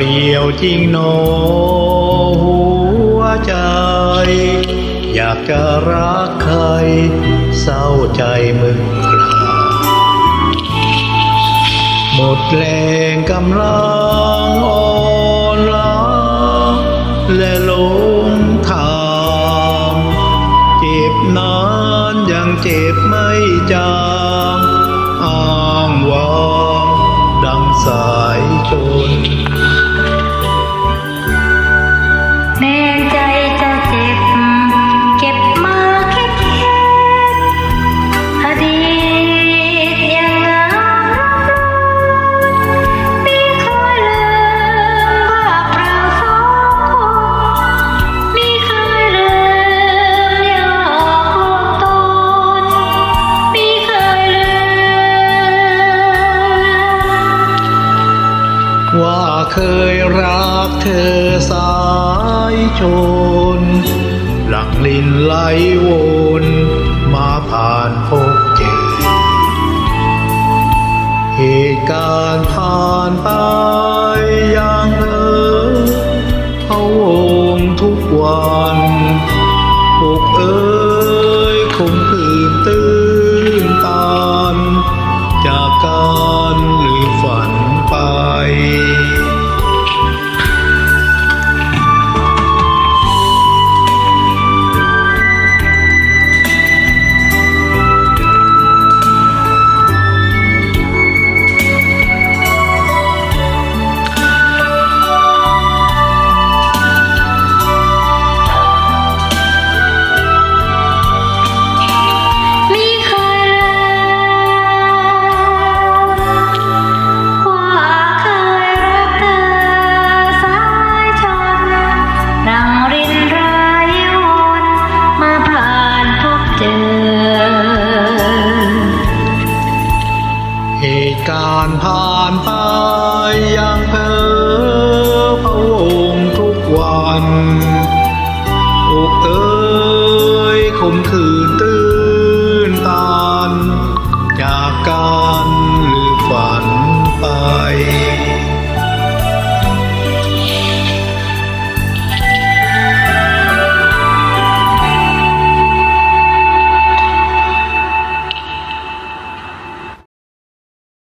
เดียวจริงโนหัวใจ อยากจะรักใคร เศร้าใจมึงกลาหมดแรงกำลังอ่อนล้าและลงทางเจ็บนานยังเจ็บไม่จางอ้างว้างดังสายชน ว่าเคยรักเธอสายชน หลังลินไหลวนมาผ่านพบเจอ เหตุการณ์ผ่านไปอย่างเออเขาวงทุกวันปุกเอ้ยานผ่านไปอย่างเพ้อพระองค์ทุกวันอกเอ้ยคมคืน